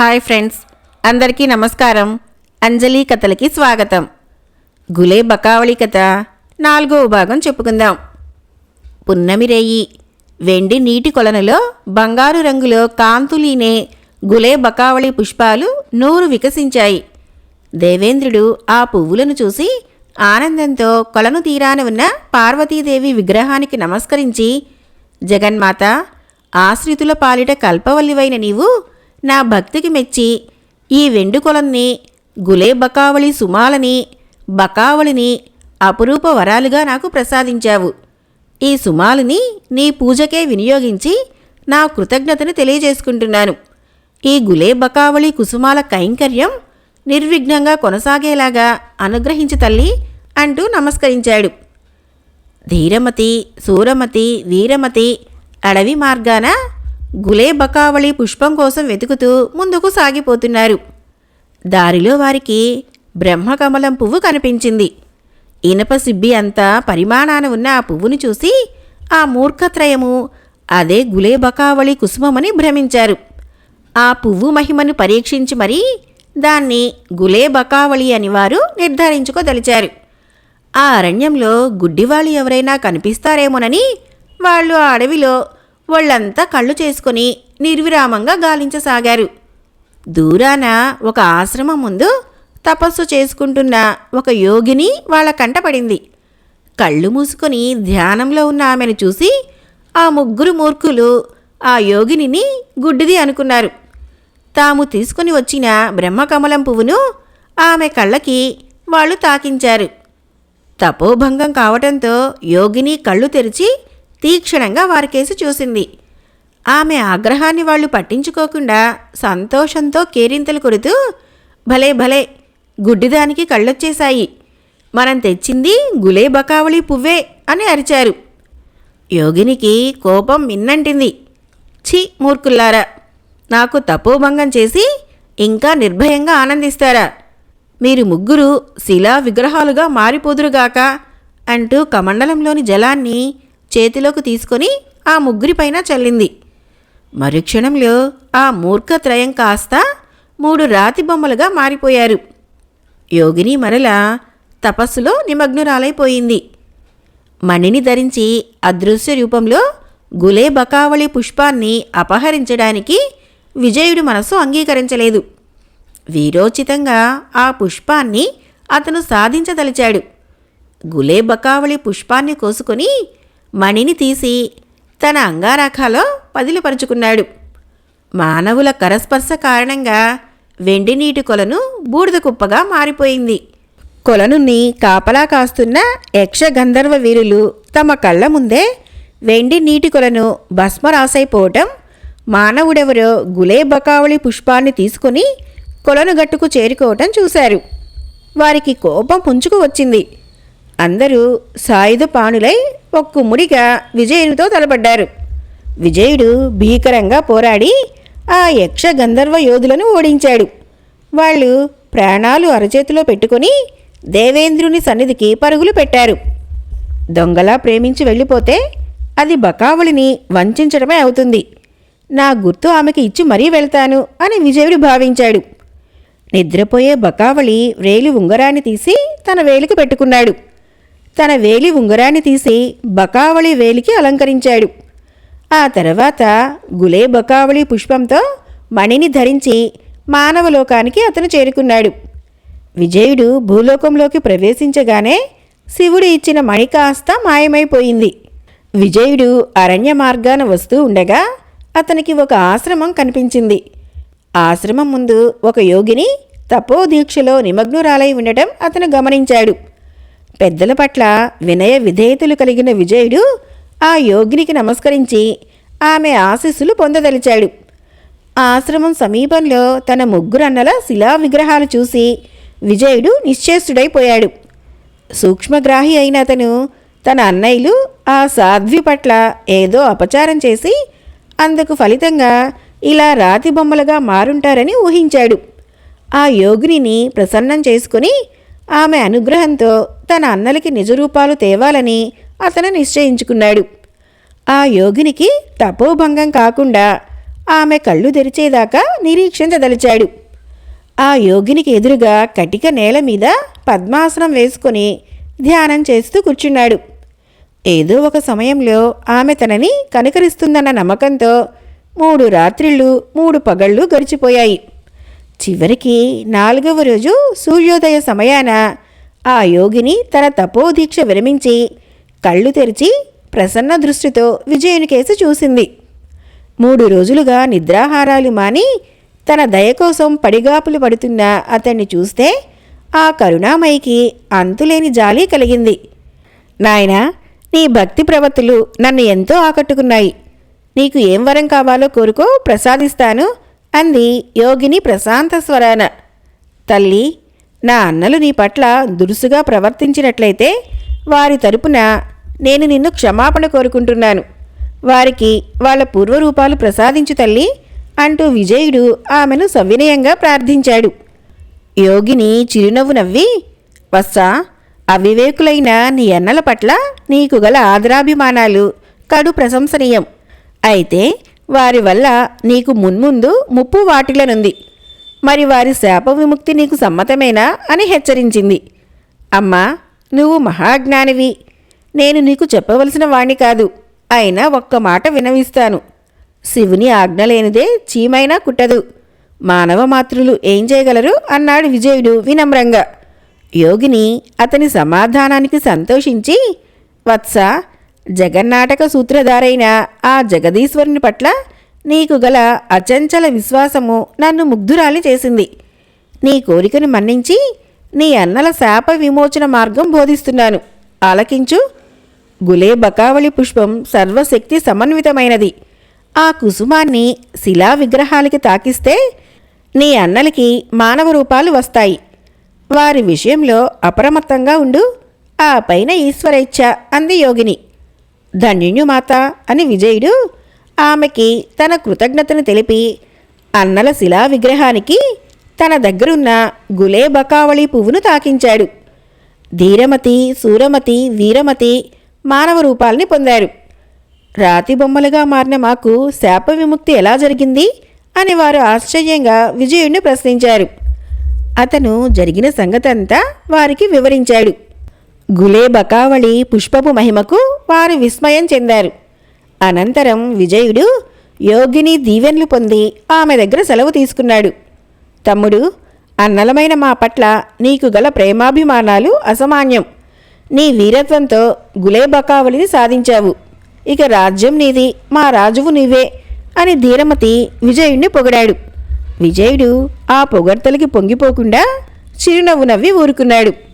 Hi friends అందరికీ నమస్కారం. అంజలి కథలకి స్వాగతం. గులే బకావళి కథ నాలుగవ భాగం చెప్పుకుందాం. పున్నమి రేయి వెండి నీటి కొలనులో బంగారు రంగులో కాంతులీనే గులే బకావళి పుష్పాలు నూరు వికసించాయి. దేవేంద్రుడు ఆ పువ్వులను చూసి ఆనందంతో కొలను తీరాన ఉన్న పార్వతీదేవి విగ్రహానికి నమస్కరించి జగన్మాత ఆశ్రితుల పాలిట కల్పవల్లివైన నీవు నా భక్తికి మెచ్చి ఈ వెండుకొలన్ని గులే బకావళి సుమాలని బకావళిని అపురూప వరాలుగా నాకు ప్రసాదించావు. ఈ సుమాలని నీ పూజకే వినియోగించి నా కృతజ్ఞతను తెలియజేసుకుంటున్నాను. ఈ గులే బకావళి కుసుమాల కైంకర్యం నిర్విఘ్నంగా కొనసాగేలాగా అనుగ్రహించి తల్లి అంటూ నమస్కరించాడు. ధీరమతి సూరమతి వీరమతి అడవి మార్గాన గులే బకావళి పుష్పం కోసం వెతుకుతూ ముందుకు సాగిపోతున్నారు. దారిలో వారికి బ్రహ్మకమలం పువ్వు కనిపించింది. ఇనప సిబ్బి అంతా పరిమాణాన ఉన్న ఆ పువ్వును చూసి ఆ మూర్ఖత్రయము అదే గులే బకావళి కుసుమమని భ్రమించారు. ఆ పువ్వు మహిమను పరీక్షించి మరీ దాన్ని గులే బకావళి అని వారు నిర్ధారించుకోదలిచారు. ఆ అరణ్యంలో గుడ్డివాళ్ళు ఎవరైనా కనిపిస్తారేమోనని వాళ్ళు ఆ అడవిలో వాళ్ళంతా కళ్ళు చేసుకుని నిర్విరామంగా గాలించసాగారు. దూరాన ఒక ఆశ్రమం ముందు తపస్సు చేసుకుంటున్న ఒక యోగిని వాళ్ళ కంటపడింది కళ్ళు మూసుకొని ధ్యానంలో ఉన్న ఆమెను చూసి ఆ ముగ్గురు మూర్ఖులు ఆ యోగినిని గుడ్డిది అనుకున్నారు. తాము తీసుకుని వచ్చిన బ్రహ్మకమలం పువ్వును ఆమె కళ్ళకి వాళ్ళు తాకించారు. తపోభంగం కావటంతో యోగిని కళ్ళు తెరిచి తీక్షణంగా వారికేసి చూసింది. ఆమె ఆగ్రహాన్ని వాళ్ళు పట్టించుకోకుండా సంతోషంతో కేరింతలు కొడుతూ భలే భలే గుడ్డిదానికి కళ్ళొచ్చేశాయి. మనం తెచ్చింది గులే బకావళి పువ్వే అని అరిచారు. యోగినికి కోపం మిన్నంటింది ఛీ మూర్ఖుల్లారా నాకు తపోభంగం చేసి ఇంకా నిర్భయంగా ఆనందిస్తారా? మీరు ముగ్గురు శిలా విగ్రహాలుగా మారిపోదురుగాక అంటూ కమండలంలోని జలాన్ని చేతిలోకి తీసుకొని ఆ ముగ్గురిపైన చల్లింది. మరుక్షణంలో ఆ మూర్ఖత్రయం కాస్త మూడు రాతి బొమ్మలుగా మారిపోయారు. యోగిని మరల తపస్సులో నిమగ్నురాలైపోయింది. మణిని ధరించి అదృశ్య రూపంలో గులే బకావళి పుష్పాన్ని అపహరించడానికి విజయుడు మనసు అంగీకరించలేదు. వీరోచితంగా ఆ పుష్పాన్ని అతను సాధించదలిచాడు. గులే బకావళి పుష్పాన్ని కోసుకొని మణిని తీసి తన అంగారాఖాలో పదిలిపరుచుకున్నాడు. మానవుల కరస్పర్శ కారణంగా వెండి నీటి కొలను బూడిద కుప్పగా మారిపోయింది. కొలనుని కాపలా కాస్తున్న యక్ష గంధర్వ వీరులు తమ కళ్ళ ముందే వెండి నీటి కొలను భస్మరాసైపోవటం మానవుడెవరో గులే బకావళి పుష్పాన్ని తీసుకుని కొలను గట్టుకు చేరుకోవటం చూశారు. వారికి కోపం పుంచుకు వచ్చింది. అందరూ సాయుధ పానులై ఒక్కుముడిగా విజయునితో తలపడ్డారు. విజయుడు భీకరంగా పోరాడి ఆ యక్ష గంధర్వ యోధులను ఓడించాడు. వాళ్ళు ప్రాణాలు అరచేతిలో పెట్టుకొని దేవేంద్రుని సన్నిధికి పరుగులు పెట్టారు. దొంగలా ప్రేమించి వెళ్ళిపోతే అది బకావళిని వంచడమే అవుతుంది. నా గుర్తు ఆమెకి ఇచ్చి మరీ వెళ్తాను అని విజయుడు భావించాడు. నిద్రపోయే బకావళి వేలి ఉంగరాన్ని తీసి తన వేలికి పెట్టుకున్నాడు. తన వేలి ఉంగరాన్ని తీసి బకావళి వేలికి అలంకరించాడు. ఆ తర్వాత గులే బకావళి పుష్పంతో మణిని ధరించి మానవలోకానికి అతను చేరుకున్నాడు. విజయుడు భూలోకంలోకి ప్రవేశించగానే శివుడు ఇచ్చిన మణి కాస్త మాయమైపోయింది. విజయుడు అరణ్య మార్గాన వస్తూ ఉండగా అతనికి ఒక ఆశ్రమం కనిపించింది. ఆశ్రమం ముందు ఒక యోగిని తపోదీక్షలో నిమగ్నురాలై ఉండటం అతను గమనించాడు. పెద్దల పట్ల వినయ విధేయతలు కలిగిన విజయుడు ఆ యోగినికి నమస్కరించి ఆమె ఆశీస్సులు పొందదలిచాడు. ఆశ్రమం సమీపంలో తన ముగ్గురు అన్నల శిలా విగ్రహాలు చూసి విజయుడు నిశ్చేష్టుడైపోయాడు. సూక్ష్మగ్రాహి అయిన అతను తన అన్నయ్యలు ఆ సాధ్వి పట్ల ఏదో అపచారం చేసి అందుకు ఫలితంగా ఇలా రాతి బొమ్మలుగా మారుంటారని ఊహించాడు. ఆ యోగిని ప్రసన్నం చేసుకుని ఆమె అనుగ్రహంతో తన అన్నలకి నిజరూపాలు తేవాలని అతను నిశ్చయించుకున్నాడు. ఆ యోగినికి తపోభంగం కాకుండా ఆమె కళ్ళు తెరిచేదాకా నిరీక్షించదలిచాడు ఆ యోగినికి ఎదురుగా కటిక నేల మీద పద్మాసనం వేసుకొని ధ్యానం చేస్తూ కూర్చున్నాడు. ఏదో ఒక సమయంలో ఆమె తనని కనికరిస్తుందన్న నమ్మకంతో మూడు రాత్రిళ్ళు మూడు పగళ్ళు గడిచిపోయాయి. చివరికి నాలుగవ రోజు సూర్యోదయ సమయాన ఆ యోగిని తన తపోదీక్ష విరమించి కళ్ళు తెరిచి ప్రసన్న దృష్టితో విజయుని కేసు చూసింది. మూడు రోజులుగా నిద్రాహారాలు మాని తన దయ కోసం పడిగాపులు పడుతున్న అతన్ని చూస్తే ఆ కరుణామయికి అంతులేని జాలి కలిగింది. నాయనా నీ భక్తి ప్రవత్తులు నన్ను ఎంతో ఆకట్టుకున్నాయి. నీకు ఏం వరం కావాలో కోరుకో ప్రసాదిస్తాను. అంది యోగిని ప్రశాంత స్వరాన. తల్లి నా అన్నలు నీ పట్ల దురుసుగా ప్రవర్తించినట్లయితే వారి తరపున నేను నిన్ను క్షమాపణ కోరుకుంటున్నాను. వారికి వాళ్ళ పూర్వరూపాలు ప్రసాదించు తల్లి అంటూ విజయుడు ఆమెను సవినయంగా ప్రార్థించాడు. యోగిని చిరునవ్వు నవ్వి వత్సా అవివేకులైన నీ అన్నల పట్ల నీకు గల ఆదరాభిమానాలు కడు ప్రశంసనీయం. అయితే వారి వల్ల నీకు మున్ముందు ముప్పు వాటిలనుంది. మరి వారి శాప విముక్తి నీకు సమ్మతమేనా? అని హెచ్చరించింది. అమ్మా నువ్వు మహాజ్ఞానివి. నేను నీకు చెప్పవలసిన వాణ్ణి కాదు. అయినా ఒక్క మాట వినవిస్తాను. శివుని ఆజ్ఞ లేనిదే చీమైనా కుట్టదు. మానవ మాతృలు ఏం చేయగలరు? అన్నాడు విజయుడు వినమ్రంగా. యోగిని అతని సమాధానానికి సంతోషించి వత్స జగన్నాటక సూత్రధారైన ఆ జగదీశ్వరుని పట్ల నీకు గల అచంచల విశ్వాసము నన్ను ముగ్ధురాలి చేసింది. నీ కోరికను మన్నించి నీ అన్నల శాప విమోచన మార్గం బోధిస్తున్నాను. ఆలకించు. గులే బకావళి పుష్పం సర్వశక్తి సమన్వితమైనది. ఆ కుసుమాన్ని శిలా విగ్రహాలకి తాకిస్తే నీ అన్నలకి మానవ రూపాలు వస్తాయి. వారి విషయంలో అప్రమత్తంగా ఉండు. ఆ పైన ఈశ్వరేచ్ఛ అంది యోగిని. ధన్యుమాత అని విజయుడు ఆమెకి తన కృతజ్ఞతను తెలిపి అన్నల శిలా విగ్రహానికి తన దగ్గరున్న గులే బకావళి పువ్వును తాకించాడు. ధీరమతి సూరమతి వీరమతి మానవ రూపాల్ని పొందారు. రాతి బొమ్మలుగా మారిన మాకు శాప విముక్తి ఎలా జరిగింది అని వారు ఆశ్చర్యంగా విజయుణ్ణి ప్రశ్నించారు. అతను జరిగిన సంగతంతా వారికి వివరించాడు. గులే బకావళి పుష్పపు మహిమకు వారు విస్మయం చెందారు. అనంతరం విజయుడు యోగిని దీవెన్లు పొంది ఆమె దగ్గర సెలవు తీసుకున్నాడు. తమ్ముడు అన్నలమైన మా పట్ల నీకు గల ప్రేమాభిమానాలు అసమాన్యం. నీ వీరత్వంతో గులే బకావళిని సాధించావు. ఇక రాజ్యం నీది మా రాజువు నీవే అని ధీరమతి విజయుణ్ణి పొగిడాడు. విజయుడు ఆ పొగడ్తలకి పొంగిపోకుండా చిరునవ్వు నవ్వి ఊరుకున్నాడు.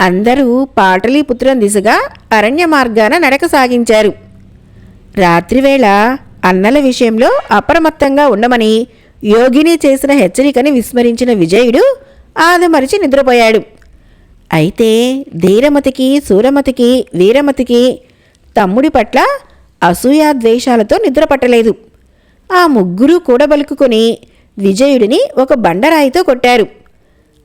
అందరూ పాటలీపుత్రం దిశగా అరణ్య మార్గాన నడక సాగించారు. రాత్రివేళ అన్నల విషయంలో అప్రమత్తంగా ఉండమని యోగిని చేసిన హెచ్చరికని విస్మరించిన విజయుడు ఆదమరిచి నిద్రపోయాడు. అయితే ధీరమతికి సూరమతికి వీరమతికి తమ్ముడి పట్ల అసూయాద్వేషాలతో నిద్రపట్టలేదు. ఆ ముగ్గురు కూడబలుకుని విజయుడిని ఒక బండరాయితో కొట్టారు.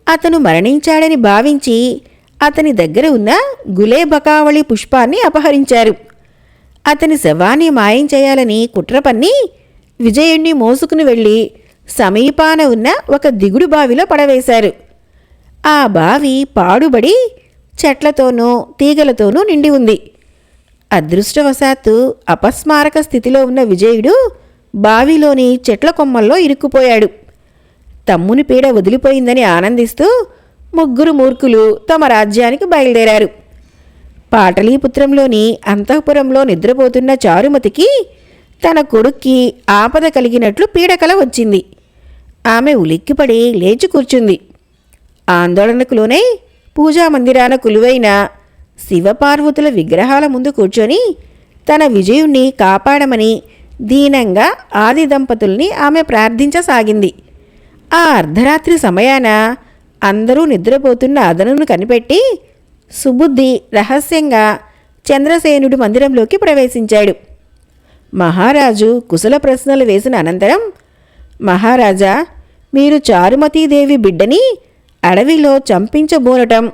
అతను మరణించాడని భావించి అతని దగ్గర ఉన్న గులేబకావళి పుష్పాన్ని అపహరించారు. అతని శవాన్ని మాయం చేయాలని కుట్ర పన్ని విజయుణ్ణి మోసుకుని వెళ్ళి సమీపాన ఉన్న ఒక దిగుడు బావిలో పడవేశారు. ఆ బావి పాడుబడి చెట్లతోనూ తీగలతోనూ నిండి ఉంది. అదృష్టవశాత్తు అపస్మారక స్థితిలో ఉన్న విజయుడు బావిలోని చెట్ల కొమ్మల్లో ఇరుక్కుపోయాడు. తమ్ముని పీడ వదిలిపోయిందని ఆనందిస్తూ ముగ్గురు మూర్ఖులు తమ రాజ్యానికి బయలుదేరారు. పాటలీపుత్రంలోని అంతఃపురంలో నిద్రపోతున్న చారుమతికి తన కొడుక్కి ఆపద కలిగినట్లు పీడకల వచ్చింది. ఆమె ఉలిక్కిపడి లేచి కూర్చుంది. ఆందోళనకు లోనై పూజా మందిరాన కొలువైన శివపార్వతుల విగ్రహాల ముందు కూర్చొని తన విజయుణ్ణి కాపాడమని దీనంగా ఆది దంపతుల్ని ఆమె ప్రార్థించసాగింది. ఆ అర్ధరాత్రి సమయాన అందరూ నిద్రపోతున్న అదనును కనిపెట్టి సుబుద్ధి రహస్యంగా చంద్రసేనుడి మందిరంలోకి ప్రవేశించాడు. మహారాజు కుశల ప్రశ్నలు వేసిన అనంతరం మహారాజా మీరు చారుమతీదేవి బిడ్డని అడవిలో చంపించబోనటం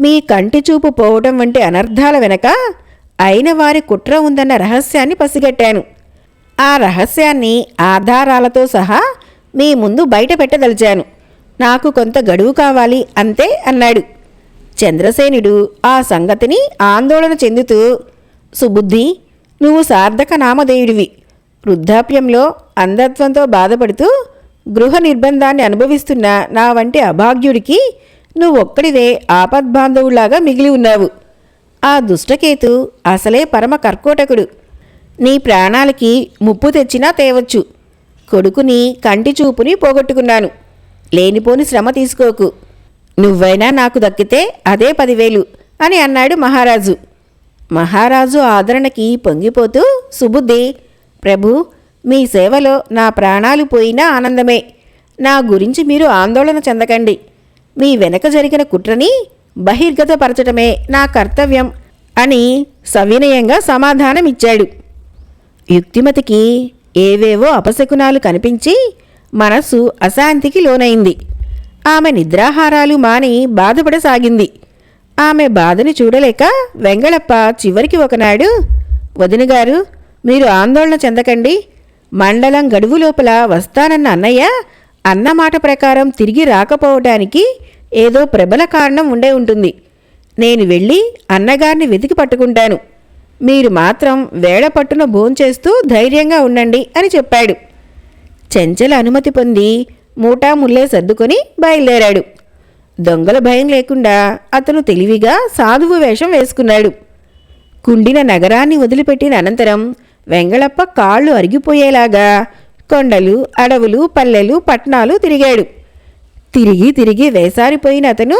మీ కంటి చూపు పోవటం వంటి అనర్థాల వెనక అయిన వారి కుట్ర ఉందన్న రహస్యాన్ని పసిగట్టాను. ఆ రహస్యాన్ని ఆధారాలతో సహా మీ ముందు బయట పెట్టదలిచాను. నాకు కొంత గడువు కావాలి అంతే అన్నాడు. చంద్రసేనుడు ఆ సంగతిని ఆందోళన చెందుతూ సుబుద్ధి నువ్వు సార్థక నామధేయుడివి. వృద్ధాప్యంలో అంధత్వంతో బాధపడుతూ గృహ నిర్బంధాన్ని అనుభవిస్తున్న నా వంటి అభాగ్యుడికి నువ్వొక్కడివే ఆపద్బాంధవులాగా మిగిలి ఉన్నావు. ఆ దుష్టకేతు అసలే పరమ కర్కోటకుడు. నీ ప్రాణాలకి ముప్పు తెచ్చినా తేవచ్చు. కొడుకుని కంటి చూపుని పోగొట్టుకున్నాను. లేనిపోని శ్రమ తీసుకోకు. నువ్వైనా నాకు దక్కితే అదే పదివేలు అని అన్నాడు మహారాజు. మహారాజు ఆదరణకి పొంగిపోతూ సుబుద్ధి ప్రభు మీ సేవలో నా ప్రాణాలు పోయినా ఆనందమే. నా గురించి మీరు ఆందోళన చెందకండి. మీ వెనక జరిగిన కుట్రని బహిర్గతపరచటమే నా కర్తవ్యం అని సవినయంగా సమాధానమిచ్చాడు. యుక్తిమతికి ఏవేవో అపశకునాలు కనిపించి మనస్సు అశాంతికి లోనైంది. ఆమె నిద్రాహారాలు మాని బాధపడసాగింది. ఆమె బాధని చూడలేక వెంగళప్ప చివరికి ఒకనాడు వదినగారు మీరు ఆందోళన చెందకండి. మండలం గడువు లోపల వస్తానన్న అన్నయ్య అన్నమాట ప్రకారం తిరిగి రాకపోవటానికి ఏదో ప్రబల కారణం ఉండే ఉంటుంది. నేను వెళ్ళి అన్నగారిని వెతికి పట్టుకుంటాను. మీరు మాత్రం వేళ పట్టున భోంచేస్తూ ధైర్యంగా ఉండండి అని చెప్పాడు. చెంచల అనుమతి పొంది మూటా ముల్లే సర్దుకొని బయలుదేరాడు. దొంగల భయం లేకుండా అతను తెలివిగా సాధువు వేషం వేసుకున్నాడు. కుండిన నగరాన్ని వదిలిపెట్టిన అనంతరం వెంగళప్ప కాళ్ళు అరిగిపోయేలాగా కొండలు అడవులు పల్లెలు పట్నాలు తిరిగాడు. తిరిగి తిరిగి వేసారిపోయిన అతను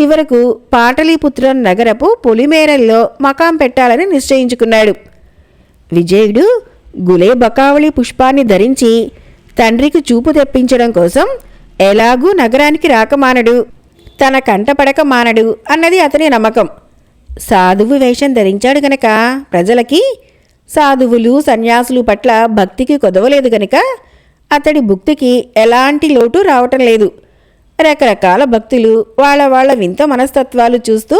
చివరకు పాటలీపుత్రం నగరపు పొలిమేరల్లో మకాం పెట్టాలని నిశ్చయించుకున్నాడు. విజయుడు గులే బకావళి పుష్పాన్ని ధరించి తండ్రికి చూపు తెప్పించడం కోసం ఎలాగూ నగరానికి రాకమానడు తన కంటపడక మానడు అన్నది అతని నమ్మకం. సాధువు వేషం ధరించాడు గనక ప్రజలకి సాధువులు సన్యాసులు పట్ల భక్తికి కొదవలేదు గనక అతడి భుక్తికి ఎలాంటి లోటు రావటం లేదు. రకరకాల భక్తులు వాళ్ళ వాళ్ళ వింత మనస్తత్వాలు చూస్తూ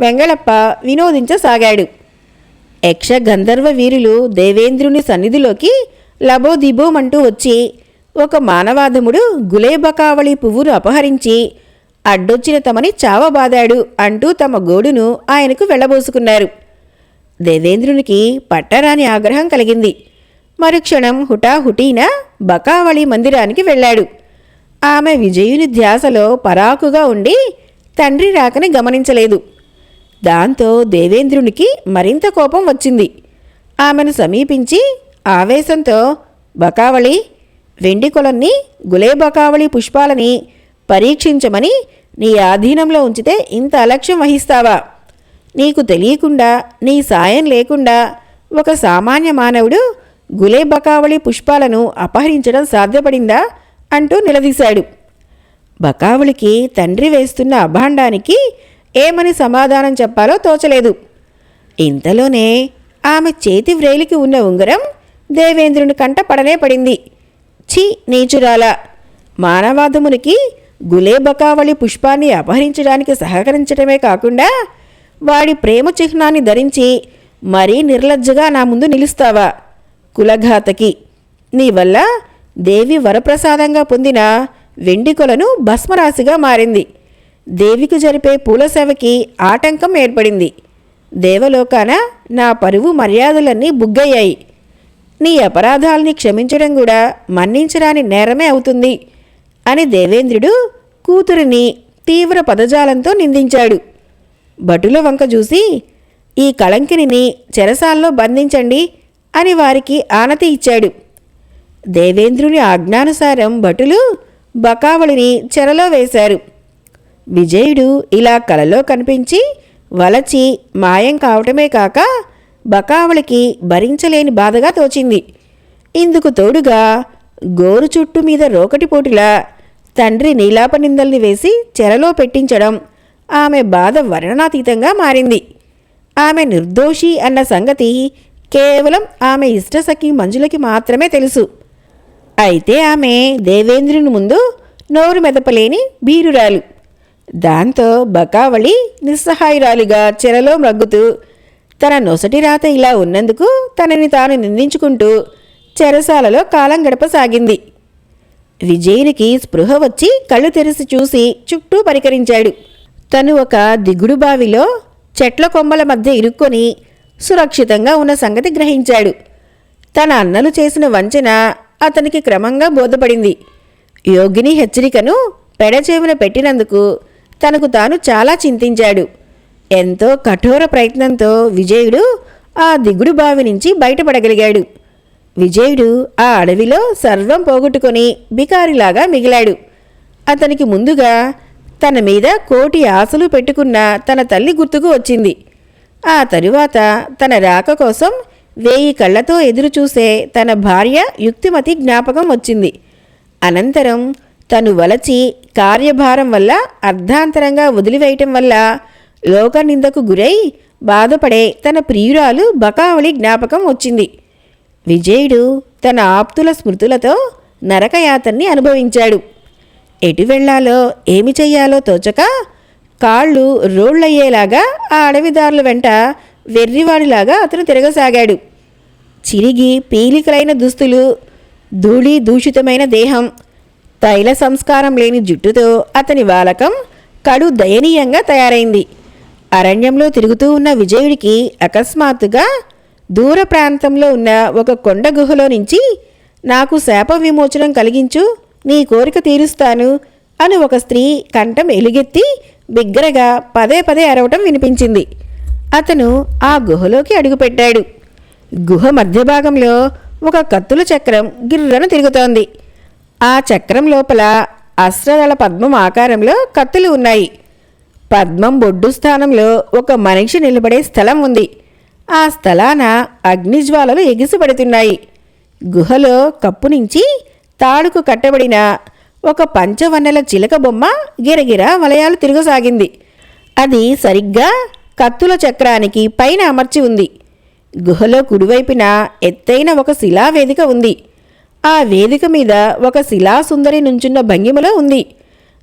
వెంగళప్ప వినోదించసాగాడు. యక్ష గంధర్వ వీరులు దేవేంద్రుని సన్నిధిలోకి లబోదిబోమంటూ వచ్చి ఒక మానవాధముడు గులేబకావళి పువ్వును అపహరించి అడ్డొచ్చిన తమని చావబాదాడు అంటూ తమ గోడును ఆయనకు వెళ్ళబోసుకున్నారు. దేవేంద్రునికి పట్టరాని ఆగ్రహం కలిగింది. మరుక్షణం హుటాహుటీన బకావళి మందిరానికి వెళ్ళాడు. ఆమె విజయుని ధ్యాసలో పరాకుగా ఉండి తండ్రి రాకని గమనించలేదు. దాంతో దేవేంద్రునికి మరింత కోపం వచ్చింది. ఆమెను సమీపించి ఆవేశంతో బకావళి వెండి కొలన్ని గులేబకావళి పుష్పాలని పరీక్షించమని నీ ఆధీనంలో ఉంచితే ఇంత అలక్ష్యం వహిస్తావా? నీకు తెలియకుండా నీ సాయం లేకుండా ఒక సామాన్య మానవుడు గులేబకావళి పుష్పాలను అపహరించడం సాధ్యపడిందా అంటూ నిలదీశాడు. బకావళికి తండ్రి వేస్తున్న అభాండానికి ఏమని సమాధానం చెప్పాలో తోచలేదు. ఇంతలోనే ఆమె చేతి వ్రేలికి ఉన్న ఉంగరం దేవేంద్రుని కంట పడనే పడింది. ఛీ నీచురాల! మానవాధమునికి గులేబకావళి పుష్పాన్ని అపహరించడానికి సహకరించడమే కాకుండా వాడి ప్రేమ చిహ్నాన్ని ధరించి మరీ నిర్లజ్జగా నా ముందు నిలుస్తావా? కులఘాతకి. నీ వల్ల దేవి వరప్రసాదంగా పొందిన వెండి కొలను భస్మరాశిగా మారింది. దేవికి జరిపే పూల సేవకి ఆటంకం ఏర్పడింది. దేవలోకాన నా పరువు మర్యాదలన్నీ బుగ్గయ్యాయి. నీ అపరాధాల్ని క్షమించడం కూడా మన్నించరాని నేరమే అవుతుంది అని దేవేంద్రుడు కూతురిని తీవ్ర పదజాలంతో నిందించాడు. భటుల వంక చూసి ఈ కళంకిని చెరసాల్లో బంధించండి అని వారికి ఆనతి ఇచ్చాడు. దేవేంద్రుని ఆజ్ఞానుసారం భటులు బకావళిని చెరలో వేశారు. విజయుడు ఇలా కలలో కనిపించి వలచి మాయం కావటమే కాక బకావళికి భరించలేని బాధగా తోచింది. ఇందుకు తోడుగా గోరు చుట్టు మీద రోకటిపోటిలా తండ్రి నీలాప నిందల్ని వేసి చెరలో పెట్టించడం ఆమె బాధ వర్ణనాతీతంగా మారింది. ఆమె నిర్దోషి అన్న సంగతి కేవలం ఆమె ఇష్టసఖి మంజులకి మాత్రమే తెలుసు. అయితే ఆమె దేవేంద్రుని ముందు నోరు మెదపలేని బీరురాలు దాంతో బకావళి నిస్సహాయురాలిగా చెరలో మ్రగ్గుతూ తన నొసటి రాత ఇలా ఉన్నందుకు తనని తాను నిందించుకుంటూ చెరసాలలో కాలం గడపసాగింది. విజయునికి స్పృహ వచ్చి కళ్ళు తెరిచి చూసి చుట్టూ పరికరించాడు. తను ఒక దిగుడు బావిలో చెట్ల కొమ్మల మధ్య ఇరుక్కొని సురక్షితంగా ఉన్న సంగతి గ్రహించాడు. తన అన్నలు చేసిన వంచన అతనికి క్రమంగా బోధపడింది. యోగిని హెచ్చరికను పెడచేవున పెట్టినందుకు తనకు తాను చాలా చింతించాడు. ఎంతో కఠోర ప్రయత్నంతో విజయుడు ఆ దిగుడు బావి నుంచి బయటపడగలిగాడు. విజయుడు ఆ అడవిలో సర్వం పోగొట్టుకొని బికారిలాగా మిగిలాడు. అతనికి ముందుగా తన మీద కోటి ఆశలు పెట్టుకున్న తన తల్లి గుర్తుకు వచ్చింది. ఆ తరువాత తన రాక కోసం వేయి కళ్ళతో ఎదురుచూసే తన భార్య యుక్తిమతి జ్ఞాపకం వచ్చింది. అనంతరం తను వలచి కార్యభారం వల్ల అర్ధాంతరంగా వదిలివేయటం వల్ల లోకనిందకు గురై బాధపడే తన ప్రియురాలు బకావళి జ్ఞాపకం వచ్చింది. విజయుడు తన ఆప్తుల స్మృతులతో నరకయాతన్ని అనుభవించాడు. ఎటు వెళ్ళాలో ఏమి చెయ్యాలో తోచక కాళ్ళు రోళ్ళయ్యేలాగా ఆ అడవిదారుల వెంట వెర్రివాడిలాగా అతను తిరగసాగాడు. చిరిగి పీలికలైన దుస్తులు ధూళి దూషితమైన దేహం తైల సంస్కారం లేని జుట్టుతో అతని వాలకం కడు దయనీయంగా తయారైంది. అరణ్యంలో తిరుగుతూ ఉన్న విజయుడికి అకస్మాత్తుగా దూర ప్రాంతంలో ఉన్న ఒక కొండ గుహలో నుంచి నాకు శాప విమోచనం కలిగించు నీ కోరిక తీరుస్తాను అని ఒక స్త్రీ కంఠం ఎలుగెత్తి బిగ్గరగా పదే పదే అరవటం వినిపించింది. అతను ఆ గుహలోకి అడుగుపెట్టాడు. గుహ మధ్య భాగంలో ఒక కత్తుల చక్రం గిర్రను తిరుగుతోంది. ఆ చక్రం లోపల అస్త్రదళ పద్మం ఆకారంలో కత్తులు ఉన్నాయి. పద్మం బొడ్డు స్థానంలో ఒక మనిషి నిలబడే స్థలం ఉంది. ఆ స్థలాన అగ్నిజ్వాలలు ఎగిసిపడుతున్నాయి. గుహలో కప్పు నుంచి తాడుకు కట్టబడిన ఒక పంచవన్నెల చిలక బొమ్మ గిరగిర వలయాలు తిరగసాగింది. అది సరిగ్గా కత్తుల చక్రానికి పైన అమర్చి ఉంది. గుహలో కుడివైపున ఎత్తైన ఒక శిలా వేదిక ఉంది. ఆ వేదిక మీద ఒక శిలాసుందరి నుంచున్న భంగిమలో ఉంది.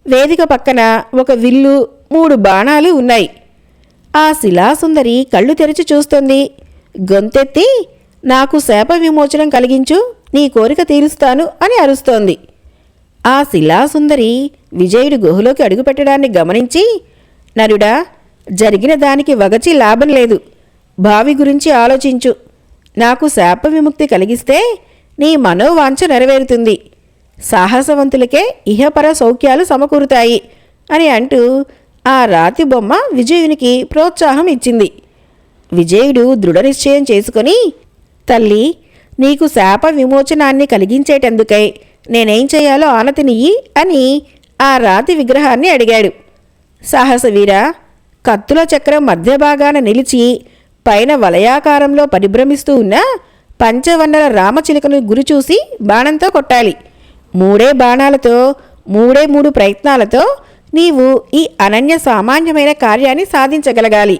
వేదిక పక్కన ఒక విల్లు మూడు బాణాలు ఉన్నాయి. ఆ శిలాసుందరి కళ్ళు తెరిచి చూస్తుంది. గొంతెత్తి నాకు శాప విమోచనం కలిగించు నీ కోరిక తీరుస్తాను అని అరుస్తోంది. ఆ శిలాసుందరి విజయుడు గుహలోకి అడుగుపెట్టడాన్ని గమనించి నరుడా జరిగిన దానికి వగచి లాభం లేదు. భావి గురించి ఆలోచించు. నాకు శాప విముక్తి కలిగిస్తే నీ మనోవాంఛ నెరవేరుతుంది. సాహసవంతులకే ఇహపర సౌఖ్యాలు సమకూరుతాయి అని అంటూ ఆ రాతి బొమ్మ విజయునికి ప్రోత్సాహం ఇచ్చింది. విజయుడు దృఢనిశ్చయం చేసుకొని తల్లి నీకు శాప విమోచనాన్ని కలిగించేటందుకై నేనేం చేయాలో ఆనతినియ్యి అని ఆ రాతి విగ్రహాన్ని అడిగాడు. సాహసవీర కత్తుల చక్రం మధ్య భాగాన నిలిచి పైన వలయాకారంలో పరిభ్రమిస్తూ ఉన్న పంచవన్నల రామచిలుకను గురిచూసి బాణంతో కొట్టాలి. మూడే బాణాలతో మూడే మూడు ప్రయత్నాలతో నీవు ఈ అనన్య సామాన్యమైన కార్యాన్ని సాధించగలగాలి.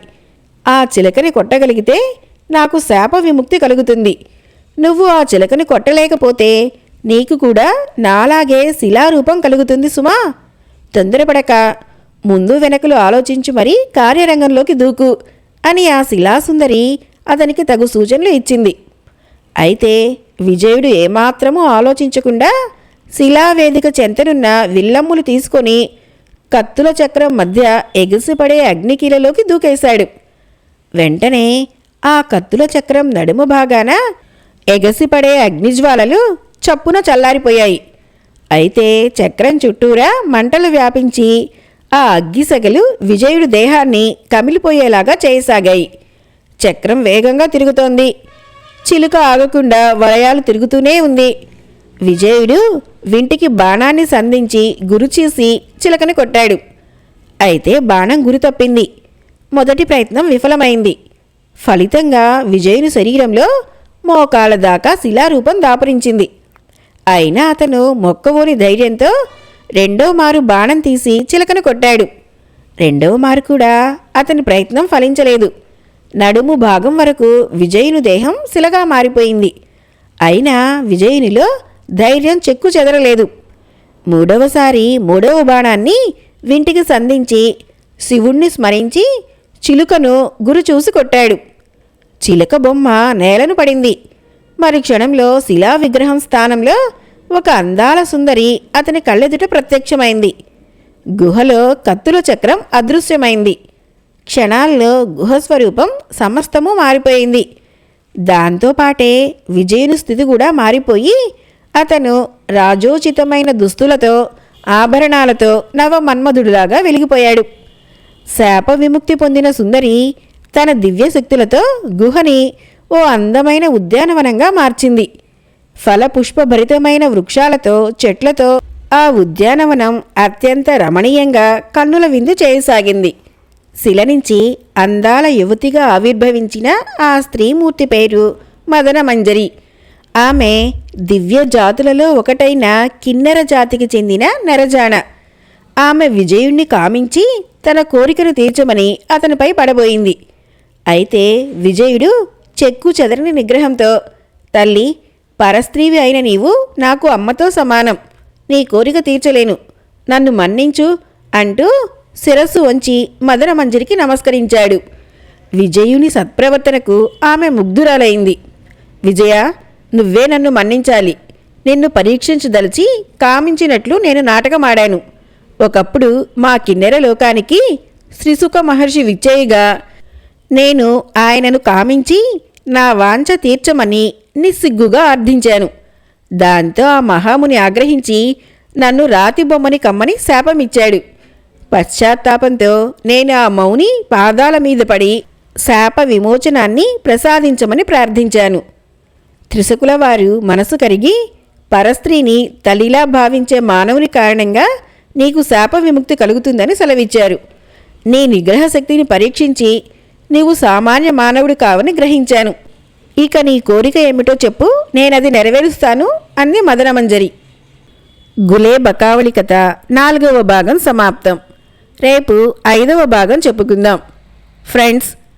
ఆ చిలకని కొట్టగలిగితే నాకు శాప విముక్తి కలుగుతుంది. నువ్వు ఆ చిలకని కొట్టలేకపోతే నీకు కూడా నాలాగే శిలారూపం కలుగుతుంది సుమా. తొందరపడక ముందు వెనకలు ఆలోచించి మరీ కార్యరంగంలోకి దూకు అని ఆ శిలాసుందరి అతనికి తగు సూచనలు ఇచ్చింది. అయితే విజయుడు ఏమాత్రమూ ఆలోచించకుండా శిలావేదిక చెంతనున్న విల్లమ్ములు తీసుకొని కత్తుల చక్రం మధ్య ఎగిసిపడే అగ్నికీలలోకి దూకేశాడు. వెంటనే ఆ కత్తుల చక్రం నడుము భాగాన ఎగసిపడే అగ్నిజ్వాలలు చప్పున చల్లారిపోయాయి. అయితే చక్రం చుట్టూరా మంటలు వ్యాపించి ఆ అగ్గిసగలు విజయుడు దేహాన్ని కమిలిపోయేలాగా చేయసాగాయి. చక్రం వేగంగా తిరుగుతోంది. చిలుక ఆగకుండా వలయాలు తిరుగుతూనే ఉంది. విజయుడు వింటికి బాణాన్ని సంధించి గురిచేసి చిలకని కొట్టాడు. అయితే బాణం గురి తప్పింది. మొదటి ప్రయత్నం విఫలమైంది. ఫలితంగా విజయుని శరీరంలో మోకాళ్ళ దాకా శిలారూపం దాపరించింది. అయినా అతను మొక్కవోని ధైర్యంతో రెండో మారు బాణం తీసి చిలకను కొట్టాడు. రెండవ మారు కూడా అతని ప్రయత్నం ఫలించలేదు. నడుము భాగం వరకు విజయుని దేహం శిలగా మారిపోయింది. అయినా విజయునిలో ధైర్యం చెక్కు చెదరలేదు. మూడవసారి మూడవ బాణాన్ని వింటికి సంధించి శివుణ్ణి స్మరించి చిలుకను గురు చూసి కొట్టాడు. చిలుక బొమ్మ నేలను పడింది. మరి క్షణంలో శిలా విగ్రహం స్థానంలో ఒక అందాల సుందరి అతని కళ్ళెదుట ప్రత్యక్షమైంది. గుహలో కత్తుల చక్రం అదృశ్యమైంది. క్షణాల్లో గుహస్వరూపం సమస్తము మారిపోయింది. దాంతోపాటే విజయుని స్థితి కూడా మారిపోయి అతను రాజోచితమైన దుస్తులతో ఆభరణాలతో నవమన్మధుడులాగా వెలిగిపోయాడు. శాప విముక్తి పొందిన సుందరి తన దివ్యశక్తులతో గుహని ఓ అందమైన ఉద్యానవనంగా మార్చింది. ఫలపుష్పభరితమైన వృక్షాలతో చెట్లతో ఆ ఉద్యానవనం అత్యంత రమణీయంగా కన్నుల విందు చేయసాగింది. శిల నుంచి అందాల యువతిగా ఆవిర్భవించిన ఆ స్త్రీమూర్తి పేరు మదనమంజరి. ఆమె దివ్య జాతులలో ఒకటైన కిన్నెర జాతికి చెందిన నరజాన. ఆమె విజయుణ్ణి కామించి తన కోరికను తీర్చమని అతనిపై పడబోయింది. అయితే విజయుడు చెక్కు చెదరని నిగ్రహంతో తల్లి పరస్త్రీవి అయిన నీవు నాకు అమ్మతో సమానం. నీ కోరిక తీర్చలేను. నన్ను మన్నించు అంటూ శిరస్సు వంచి మదనమంజరికి నమస్కరించాడు. విజయుని సత్ప్రవర్తనకు ఆమె ముగ్ధురాలైంది. విజయ నువ్వే నన్ను మన్నించాలి. నిన్ను పరీక్షించదలిచి కామించినట్లు నేను నాటకమాడాను. ఒకప్పుడు మా కిన్నెర లోకానికి శ్రీసుఖ మహర్షి విచ్చేయగా నేను ఆయనను కామించి నా వాంఛ తీర్చమని నిస్సిగ్గుగా అర్థించాను. దాంతో ఆ మహాముని ఆగ్రహించి నన్ను రాతి బొమ్మని కమ్మని శాపమిచ్చాడు. పశ్చాత్తాపంతో నేను ఆ మౌని పాదాల మీద పడి శాప విమోచనాన్ని ప్రసాదించమని ప్రార్థించాను. త్రిశకుల వారు మనసు కరిగి పరస్త్రీని తల్లిలా భావించే మానవుని కారణంగా నీకు శాప విముక్తి కలుగుతుందని సెలవిచ్చారు. నీ నిగ్రహ శక్తిని పరీక్షించి నీవు సామాన్య మానవుడు కావని గ్రహించాను. ఇక నీ కోరిక ఏమిటో చెప్పు నేనది నెరవేరుస్తాను అంది మదనమంజరి. గులే బకావళి కథ నాలుగవ భాగం సమాప్తం. రేపు ఐదవ భాగం చెప్పుకుందాం. ఫ్రెండ్స్